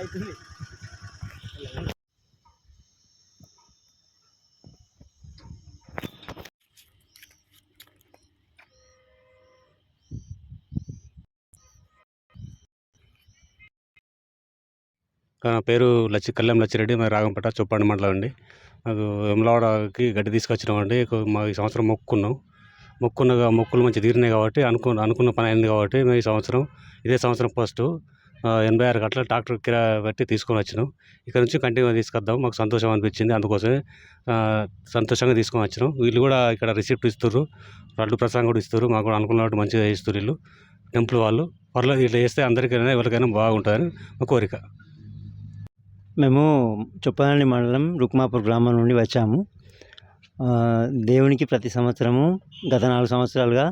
నా పేరు లచ్చి కళ్యాం లచ్చిరెడ్డి మరి రాగంపేట చొప్పండి మండలం అండి నాకు వెమ్లవాడకి గడ్డి తీసుకొచ్చినామండి. అండి మా ఈ సంవత్సరం మొక్కుకున్నాం మొక్కున్నగా మొక్కులు మంచి తీరినాయి కాబట్టి అనుకున్న అనుకున్న పని అయింది కాబట్టి మేము ఈ సంవత్సరం ఇదే సంవత్సరం ఫస్ట్. ఎనభై ఆరు గంటల ట్రాక్టర్ కిరా పెట్టి తీసుకొని వచ్చినాం. ఇక్కడ నుంచి కంటిన్యూ తీసుకొద్దాం. మాకు సంతోషం అనిపించింది. అందుకోసమే సంతోషంగా తీసుకొని వచ్చినాం. వీళ్ళు కూడా ఇక్కడ రిసిప్ట్ ఇస్తారు లడ్డు ప్రసాదం కూడా ఇస్తారు మాకు కూడా అనుకున్నట్టు మంచిగా ఇస్తారు వీళ్ళు. టెంపుల్ వాళ్ళు. పర్లేదు ఇట్లా చేస్తే అందరికైనా ఎవరికైనా బాగుంటుందని మా కోరిక. మేము చొప్పదండి మండలం రుక్మాపూర్ గ్రామం నుండి వచ్చాము. దేవునికి ప్రతి సంవత్సరము గత నాలుగు సంవత్సరాలుగా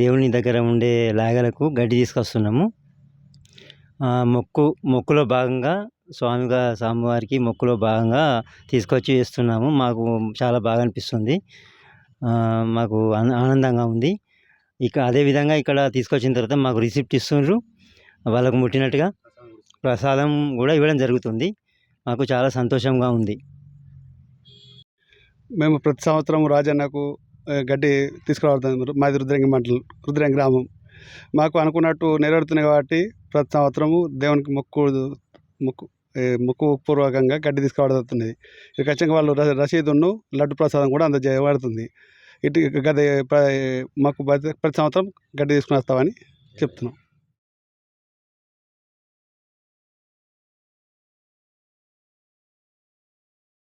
దేవుని దగ్గర ఉండే లాగలకు గడ్డి తీసుకొస్తున్నాము. మొక్కు మొక్కులో భాగంగా స్వామిగా స్వామివారికి మొక్కులో భాగంగా తీసుకొచ్చి ఇస్తున్నాము. మాకు చాలా బాగా అనిపిస్తుంది. మాకు ఆనందంగా ఉంది. ఇక అదేవిధంగా ఇక్కడ తీసుకొచ్చిన తర్వాత మాకు రిసిప్ట్ ఇస్తుండ్రు. వాళ్ళకు ముట్టినట్టుగా ప్రసాదం కూడా ఇవ్వడం జరుగుతుంది. మాకు చాలా సంతోషంగా ఉంది. మేము ప్రతి సంవత్సరం రాజన్నకు గడ్డి తీసుకురావడం మాది రుద్రంగి మండలం రుద్రంగి గ్రామం. మాకు అనుకున్నట్టు నెరవేరుతున్నాయి కాబట్టి ప్రతి సంవత్సరము దేవునికి మొక్కు మొక్కు ముక్కు మొక్కు పూర్వకంగా గడ్డి తీసుకురావడం జరుగుతుంది ఇక ఖచ్చితంగా వాళ్ళు ర- రసీదును లడ్డు ప్రసాదం కూడా అందజేయబడుతుంది. ఇటు గది ప్ర- మాకు ప్రతి ప్రతి సంవత్సరం గడ్డి తీసుకుని వస్తామని చెప్తున్నాం.